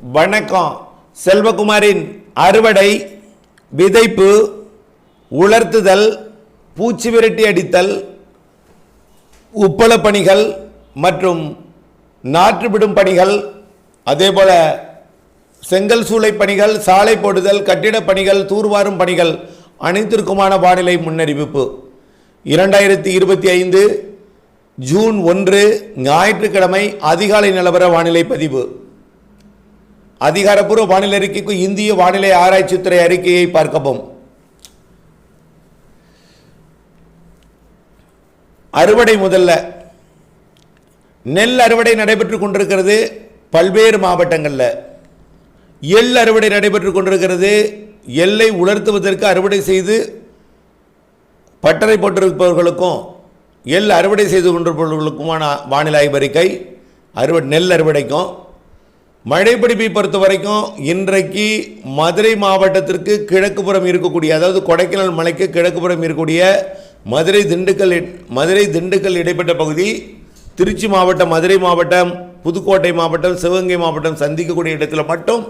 வணக்கம். செல்வகுமாரின் அறுவடை விதைப்பு உலர்த்துதல் பூச்சி விரட்டி அடித்தல் உப்பள பணிகள் மற்றும் நாற்றுவிடும் பணிகள் அதேபோல செங்கல் சூளை பணிகள் சாலை போடுதல் கட்டிடப் பணிகள் தூர்வாரும் பணிகள் அனைத்திற்குமான வானிலை முன்னறிவிப்பு. இரண்டாயிரத்தி இருபத்தி ஐந்து ஜூன் ஒன்று ஞாயிற்றுக்கிழமை அதிகாலை நிலவர வானிலை பதிவு. அதிகாரப்பூர்வ வானிலை அறிக்கைக்கு இந்திய வானிலை ஆராய்ச்சித்துறை அறிக்கையை பார்க்கவும் அறுவடை முதல்ல. நெல் அறுவடை நடைபெற்று கொண்டிருக்கிறது பல்வேறு மாவட்டங்களில். எள் அறுவடை நடைபெற்று கொண்டிருக்கிறது. எல்லை உலர்த்துவதற்கு அறுவடை செய்து பட்டறை போட்டிருப்பவர்களுக்கும் எள் அறுவடை செய்து கொண்டிருப்பவர்களுக்குமான வானிலை ஆய்வறிக்கை அறுவடை நெல் அறுவடைக்கும் மழைப்பிடிப்பை பொறுத்த வரைக்கும் இன்றைக்கு மதுரை மாவட்டத்திற்கு கிழக்குப்புறம் இருக்கக்கூடிய அதாவது கொடைக்கானல் மலைக்கு கிழக்குப்புறம் இருக்கக்கூடிய மதுரை திண்டுக்கல் மதுரை திண்டுக்கல் இடைப்பட்ட பகுதி திருச்சி மாவட்டம் மதுரை மாவட்டம் புதுக்கோட்டை மாவட்டம் சிவகங்கை மாவட்டம் சந்திக்கக்கூடிய இடத்துல மட்டும்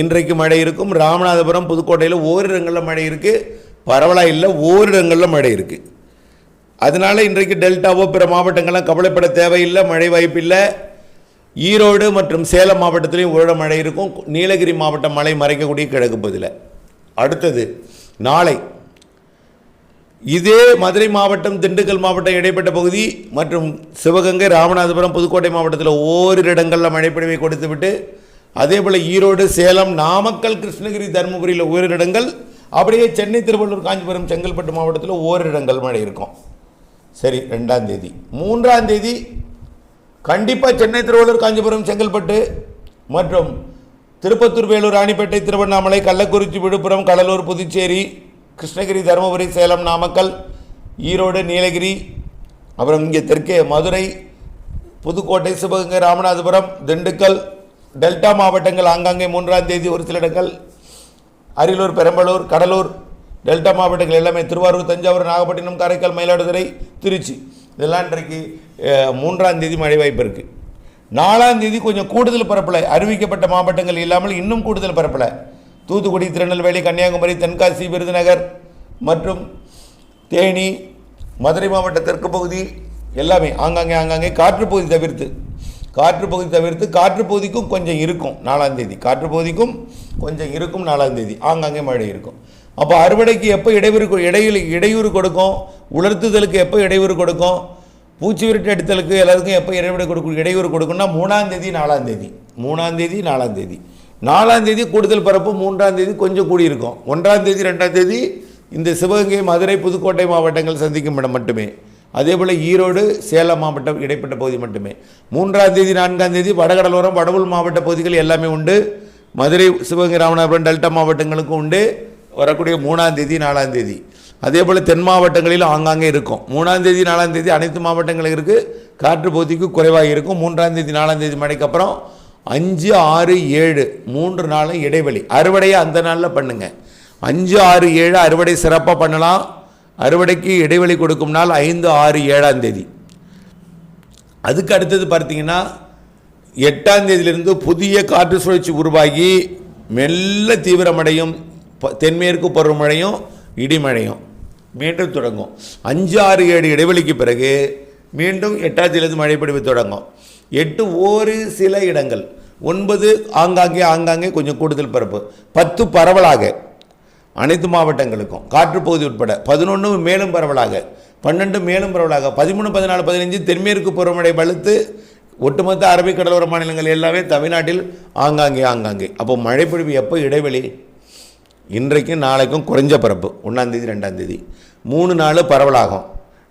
இன்றைக்கு மழை இருக்கும். ராமநாதபுரம் புதுக்கோட்டையில் ஓரிடங்களில் மழை இருக்குது பரவலாக இல்லை ஓரிடங்களில் மழை இருக்குது அதனால் இன்றைக்கு டெல்டாவோ பிற மாவட்டங்கள்லாம் கவலைப்பட தேவையில்லை மழை வாய்ப்பில்லை. ஈரோடு மற்றும் சேலம் மாவட்டத்திலையும் ஓட மழை இருக்கும். நீலகிரி மாவட்டம் மழை மறைக்கக்கூடிய கிழக்கு பகுதியில். அடுத்தது நாளை. இதே மதுரை மாவட்டம் திண்டுக்கல் மாவட்டம் இடைப்பட்ட பகுதி மற்றும் சிவகங்கை ராமநாதபுரம் புதுக்கோட்டை மாவட்டத்தில் ஓரிரு இடங்களில் மழைப்பொழிவை கொடுத்துவிட்டு அதே போல் ஈரோடு சேலம் நாமக்கல் கிருஷ்ணகிரி தருமபுரியில் ஓரிரு இடங்கள் அப்படியே சென்னை திருவள்ளூர் காஞ்சிபுரம் செங்கல்பட்டு மாவட்டத்தில் ஓரிரு இடங்கள் மழை இருக்கும். சரி ரெண்டாம் தேதி. மூன்றாம் தேதி கண்டிப்பாக சென்னை திருவள்ளூர் காஞ்சிபுரம் செங்கல்பட்டு மற்றும் திருப்பத்தூர் வேலூர் ராணிப்பேட்டை திருவண்ணாமலை கள்ளக்குறிச்சி விழுப்புரம் கடலூர் புதுச்சேரி கிருஷ்ணகிரி தருமபுரி சேலம் நாமக்கல் ஈரோடு நீலகிரி அப்புறம் இங்கே தெற்கே மதுரை புதுக்கோட்டை சிவகங்கை ராமநாதபுரம் திண்டுக்கல் டெல்டா மாவட்டங்கள் ஆங்காங்கே மூன்றாம் தேதி ஒரு சில இடங்கள் அரியலூர் பெரம்பலூர் கடலூர் டெல்டா மாவட்டங்கள் எல்லாமே திருவாரூர் தஞ்சாவூர் நாகப்பட்டினம் காரைக்கால் மயிலாடுதுறை திருச்சி. இதெல்லாம் இன்றைக்கு மூன்றாம் தேதி மழை வாய்ப்பு இருக்குது நாலாம் தேதி கொஞ்சம் கூடுதல் பரப்பலை. அறிவிக்கப்பட்ட மாவட்டங்கள் இல்லாமல் இன்னும் கூடுதல் பரப்பலை. தூத்துக்குடி திருநெல்வேலி கன்னியாகுமரி தென்காசி விருதுநகர் மற்றும் தேனி மதுரை மாவட்ட தெற்கு பகுதி எல்லாமே ஆங்காங்கே ஆங்காங்கே காற்று பகுதி தவிர்த்து காற்று பகுதி தவிர்த்து காற்றுப்பகுதிக்கும் கொஞ்சம் இருக்கும் நாலாம் தேதி. காற்றுப்பகுதிக்கும் கொஞ்சம் இருக்கும் நாலாம் தேதி. ஆங்காங்கே மழை இருக்கும். அப்போ அறுவடைக்கு எப்போ இடையூறு இடையில் இடையூறு கொடுக்கும்? உலர்த்துதலுக்கு எப்போ இடையூறு கொடுக்கும்? பூச்சி விரட்டு எடுத்தலுக்கு எல்லாருக்கும் எப்போ இடைவெளி கொடுக்கும்? இடையூறு கொடுக்கும்னா மூணாம் தேதி நாலாம் தேதி. மூணாம் தேதி நாலாம் தேதி. நாலாம் தேதி கூடுதல் பரப்பு மூன்றாம் தேதி கொஞ்சம் கூடியிருக்கும் ஒன்றாம் தேதி ரெண்டாம் தேதி இந்த சிவகங்கை மதுரை புதுக்கோட்டை மாவட்டங்கள் சந்திக்கும் இடம் மட்டுமே. அதே போல் ஈரோடு சேலம் மாவட்டம் இடைப்பட்ட பகுதி மட்டுமே. மூன்றாம் தேதி நான்காம் தேதி வடகடலோரம் வடவுள் மாவட்ட பகுதிகள் எல்லாமே உண்டு. மதுரை சிவகங்கை ராமநாதபுரம் டெல்டா மாவட்டங்களுக்கும் உண்டு. வரக்கூடிய மூணாம் தேதி நாலாம் தேதி. அதே போல் தென் மாவட்டங்களில் ஆங்காங்கே இருக்கும். மூணாம் தேதி நாலாம் தேதி அனைத்து மாவட்டங்களும் இருக்குது காற்று பகுதிக்கு குறைவாக இருக்கும். மூன்றாம் தேதி நாலாம் தேதி மழைக்கு அப்புறம் அஞ்சு ஆறு ஏழு மூன்று நாளும் இடைவெளி. அறுவடையை அந்த நாளில் பண்ணுங்க. அஞ்சு ஆறு ஏழு அறுவடை சிறப்பாக பண்ணலாம். அறுவடைக்கு இடைவெளி கொடுக்கும் நாள் ஐந்து ஆறு ஏழாம் தேதி. அதுக்கு அடுத்தது பார்த்தீங்கன்னா எட்டாம் தேதியிலிருந்து புதிய காற்று சுழற்சி உருவாகி மெல்ல தீவிரமடையும் தென்மேற்கு பருவமழையும் இடிமழையும். மீண்டும் தொடங்கும். அஞ்சு ஆறு ஏழு இடைவெளிக்கு பிறகு மீண்டும் எட்டாம் மழை பொழிவு தொடங்கும். எட்டு ஒரு சில இடங்கள். ஒன்பது ஆங்காங்கே ஆங்காங்கே கொஞ்சம் கூடுதல் பரப்பு. பத்து பரவலாக அனைத்து மாவட்டங்களுக்கும். காற்றுப்பகுதி உட்பட பதினொன்று மேலும் பரவலாக. பன்னெண்டு மேலும் பரவலாக. பதிமூணு பதினாலு பதினஞ்சு தென்மேற்கு பருவமழை வலுத்து ஒட்டுமொத்த அரபிக் கடலோர மாநிலங்கள் எல்லாமே தமிழ்நாட்டில் ஆங்காங்கே ஆங்காங்கே. அப்போ மழைப்பொழிவு எப்போ இடைவெளி? இன்றைக்கும் நாளைக்கும் குறைஞ்ச பரப்பு ஒன்றாந்தேதி ரெண்டாந்தேதி மூணு நாள் பரவலாகும்.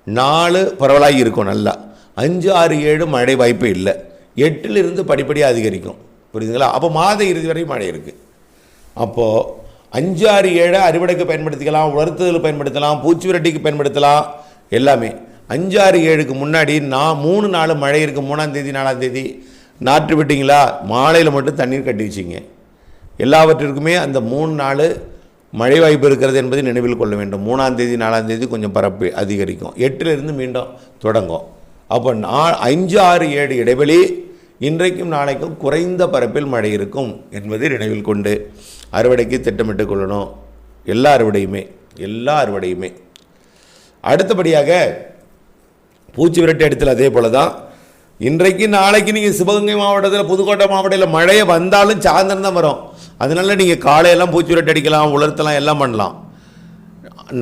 நாலு பரவலாகி இருக்கும் நல்லா. அஞ்சு ஆறு ஏழு மழை வாய்ப்பு இல்லை. எட்டிலிருந்து படிப்படியாக அதிகரிக்கும். புரியுதுங்களா? அப்போ மாத இறுதி வரை மழை இருக்குது அப்போது அஞ்சு ஆறு ஏழை அறுவடைக்கு பயன்படுத்திக்கலாம் உலர்த்துதல் பயன்படுத்தலாம் பூச்சி விரட்டிக்கு பயன்படுத்தலாம் எல்லாமே. அஞ்சு ஆறு ஏழுக்கு முன்னாடி நான் மூணு நாள் மழை இருக்குது மூணாந்தேதி நாலாந்தேதி நாற்று விட்டிங்களா? மாலையில் மட்டும் தண்ணீர் கட்டி வச்சிங்க. எல்லாவற்றிற்குமே அந்த மூணு நாள் மழை வாய்ப்பு இருக்கிறது என்பதை நினைவில் கொள்ள வேண்டும். மூணாம் தேதி நாலாம் தேதி கொஞ்சம் பரப்பு அதிகரிக்கும். எட்டிலிருந்து மீண்டும் தொடங்கும். அப்போ நா அஞ்சு ஆறு ஏழு இடைவெளி இன்றைக்கும் நாளைக்கும் குறைந்த பரப்பில் மழை இருக்கும் என்பதை நினைவில் கொண்டு அறுவடைக்கு திட்டமிட்டு கொள்ளணும். எல்லா அறுவடையுமே எல்லா அறுவடையுமே. அடுத்தபடியாக பூச்சி விரட்டு இடத்துல அதே போல தான். இன்றைக்கு நாளைக்கு நீங்கள் சிவகங்கை மாவட்டத்தில் புதுக்கோட்டை மாவட்டத்தில் மழையை வந்தாலும் சாயந்தரம் தான் வரும். அதனால நீங்கள் காலையெல்லாம் பூச்சி விரட்டு அடிக்கலாம் உலர்த்தலாம் எல்லாம் பண்ணலாம்.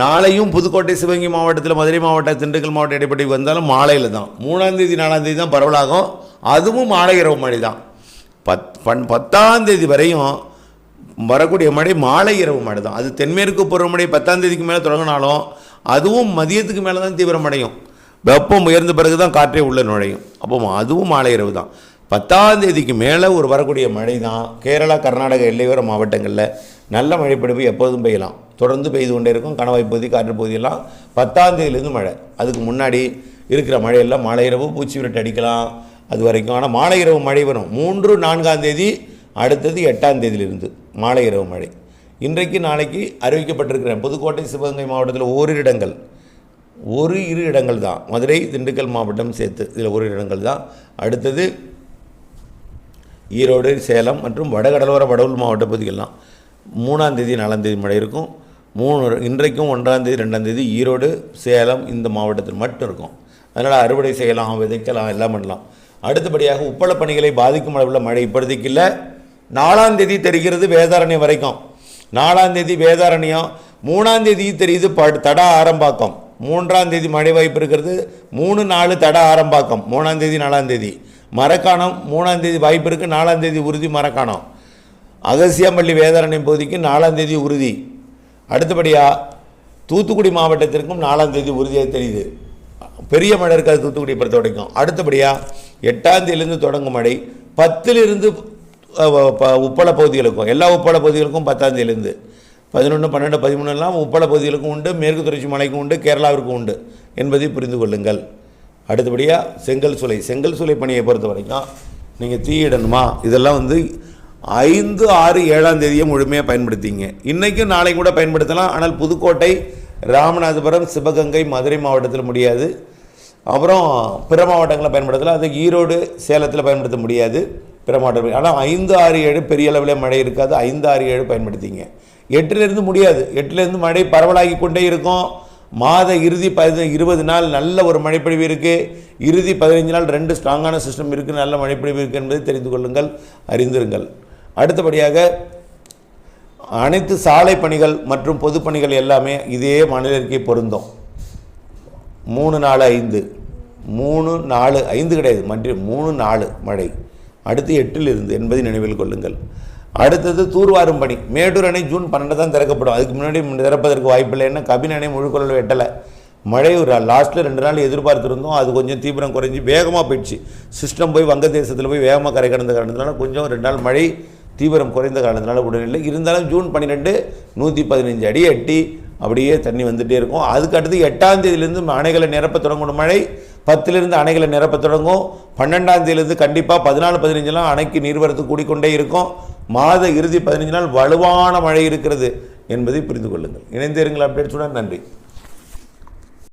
நாளையும் புதுக்கோட்டை சிவகங்கை மாவட்டத்தில் மதுரை மாவட்டம் திண்டுக்கல் மாவட்டம் இடைப்பட்டி வந்தாலும் மாலையில் தான். மூணாந்தேதி நாலாந்தேதி தான் பரவலாகும். அதுவும் மாலை இரவு மழை தான். பத் பன் பத்தாம் தேதி வரையும் வரக்கூடிய மழை மாலை இரவு மழை தான். அது தென்மேற்கு பருவமழை பத்தாம் தேதிக்கு மேலே தொடங்கினாலும் அதுவும் மதியத்துக்கு மேலே தான் தீவிரமடையும் வெப்பம் உயர்ந்த பிறகு தான் காற்றே உள்ளே நுழையும். அப்போ அதுவும் மாலை இரவு தான். பத்தாம் தேதிக்கு மேலே ஒரு வரக்கூடிய மழை தான் கேரளா கர்நாடக எல்லையோர மாவட்டங்களில் நல்ல மழைப்பிடிப்பு எப்போதும் பெய்யலாம். தொடர்ந்து பெய்து கொண்டே இருக்கும். கணவாய் பகுதி காற்று பகுதியெல்லாம் பத்தாம் தேதியிலேருந்து மழை. அதுக்கு முன்னாடி இருக்கிற மழையெல்லாம் மாலை இரவு பூச்சி விரட்டு அடிக்கலாம். அது வரைக்கும். ஆனால் மாலை இரவு மழை வரும். மூன்று நான்காம் தேதி அடுத்தது எட்டாம் தேதியிலிருந்து மாலை இரவு மழை. இன்றைக்கு நாளைக்கு அறிவிக்கப்பட்டிருக்கிற புதுக்கோட்டை சிவகங்கை மாவட்டத்தில் ஓரிரு இடங்கள் ஒரு இரு இடங்கள் தான் மதுரை திண்டுக்கல் மாவட்டம் சேர்த்து இதில் ஒரு இடங்கள் தான் அடுத்தது ஈரோடு சேலம் மற்றும் வடகடலோர வடவுள் மாவட்ட பகுதிகள்லாம் மூணாம் தேதி நாலாம் தேதி மழை இருக்கும். மூணு இன்றைக்கும் ஒன்றாம் தேதி ரெண்டாம் தேதி ஈரோடு சேலம் இந்த மாவட்டத்தில் மட்டும் இருக்கும். அதனால் அறுவடை செய்யலாம் விதைக்கலாம் எல்லாம் பண்ணலாம். அடுத்தபடியாக உப்பள பணிகளை பாதிக்கும் அளவில் மழை இப்போதைக்கு இல்லை. நாலாம் தேதி தெரிகிறது வேதாரண்யம் வரைக்கும். நாலாம் தேதி வேதாரண்யம் மூணாம் தேதி தெரியுது ப தட ஆரம்பாக்கம். மூன்றாம் தேதி மழை வாய்ப்பு இருக்கிறது. மூணு நாலு தட ஆரம்பாக்கம். மூணாம் தேதி நாலாம் தேதி. மரக்காணம் மூணாம் தேதி வாய்ப்பு இருக்குது நாலாம் தேதி உறுதி மரக்காணம். அகசியம்பள்ளி வேதாரண்யம் பகுதிக்கு நாலாம் தேதி உறுதி. அடுத்தபடியாக தூத்துக்குடி மாவட்டத்திற்கும் நாலாம் தேதி உறுதியாக தெரியுது. பெரிய மழை இருக்காது தூத்துக்குடி பொறுத்த வரைக்கும். அடுத்தபடியாக எட்டாம் தேதியிலிருந்து தொடங்கும் மழை பத்திலிருந்து ப- உப்பள பகுதிகளுக்கும் எல்லா உப்பள பகுதிகளுக்கும் பத்தாம் தேதியிலிருந்து. பதினொன்று பன்னெண்டு பதிமூணுலாம் உப்பள பகுதிகளுக்கும் உண்டு மேற்கு தொடர்ச்சி மலைக்கும் உண்டு கேரளாவிற்கும் உண்டு என்பதை புரிந்து கொள்ளுங்கள். அடுத்தபடியாக செங்கல் சூளை செங்கல் சூளை பணியை பொறுத்த வரைக்கும் நீங்கள் தீயிடணுமா? இதெல்லாம் வந்து ஐந்து ஆறு ஏழாம் தேதியை முழுமையாக பயன்படுத்திங்க. இன்றைக்கும் நாளை கூட பயன்படுத்தலாம். ஆனால் புதுக்கோட்டை ராமநாதபுரம் சிவகங்கை மதுரை மாவட்டத்தில் முடியாது. அப்புறம் பிற மாவட்டங்களில் பயன்படுத்தலாம். அது ஈரோடு சேலத்தில் பயன்படுத்த முடியாது. பிற மாவட்டம் ஆனால் ஐந்து ஆறு ஏழு பெரிய அளவில் மழை இருக்காது. ஐந்து ஆறு ஏழு பயன்படுத்திங்க. எட்டுலேருந்து முடியாது. எட்டுலேருந்து மழை பரவலாகி கொண்டே இருக்கும். மாத இறுதி பதி இருபது நாள் நல்ல ஒரு மழைப்பொழிவு இருக்குது இறுதி பதினைஞ்சு நாள் ரெண்டு ஸ்ட்ராங்கான சிஸ்டம் இருக்குது நல்ல மழைப்பொழிவு இருக்குது என்பதை தெரிந்து கொள்ளுங்கள் அறிந்திருங்கள். அடுத்தபடியாக அனைத்து சாலை பணிகள் மற்றும் பொதுப்பணிகள் எல்லாமே இதே மாநிலத்திற்கே பொருந்தும். மூணு நாலு ஐந்து. மூணு நாலு ஐந்து கிடையாது. மற்ற மூணு நாலு மழை. அடுத்து எட்டில் இருந்து என்பதை நினைவில் கொள்ளுங்கள். அடுத்தது தூர்வாரும் பணி. மேட்டூர் அணை ஜூன் பன்னெண்டு தான் திறக்கப்படும். அதுக்கு முன்னாடி திறப்பதற்கு வாய்ப்பில்லை ஏன்னா கபின் அணை முழுக்கொள்ள வெட்டலை. மழை ஒரு லாஸ்ட்டில் ரெண்டு நாள் எதிர்பார்த்துருந்தோம். அது கொஞ்சம் தீவிரம் குறைஞ்சி வேகமாக போயிடுச்சு. சிஸ்டம் போய் வங்கதேசத்தில் போய் வேகமாக கரை கடந்த காரணத்தினால கொஞ்சம் ரெண்டு நாள் மழை தீவிரம் குறைந்த காரணத்தினால உடனே இருந்தாலும் ஜூன் பன்னிரெண்டு நூற்றி பதினஞ்சு அடி எட்டி அப்படியே தண்ணி வந்துகிட்டே இருக்கும். அதுக்கு அடுத்து எட்டாம் தேதியிலேருந்து அணைகளை நிரப்ப தொடங்கணும் மழை. பத்துலேருந்து அணைகளை நிரப்ப தொடங்கும். பன்னெண்டாம் தேதியிலேருந்து கண்டிப்பாக பதினாலு பதினஞ்செலாம் அணைக்கு நீர்வரத்து கூடிக்கொண்டே இருக்கும். மாத இறுதி பதினஞ்சு நாள் வலுவான மழை இருக்கிறது என்பதை புரிந்து கொள்ளுங்கள். இணைந்தேருங்கள் அப்டேட்ஸுடன் நன்றி.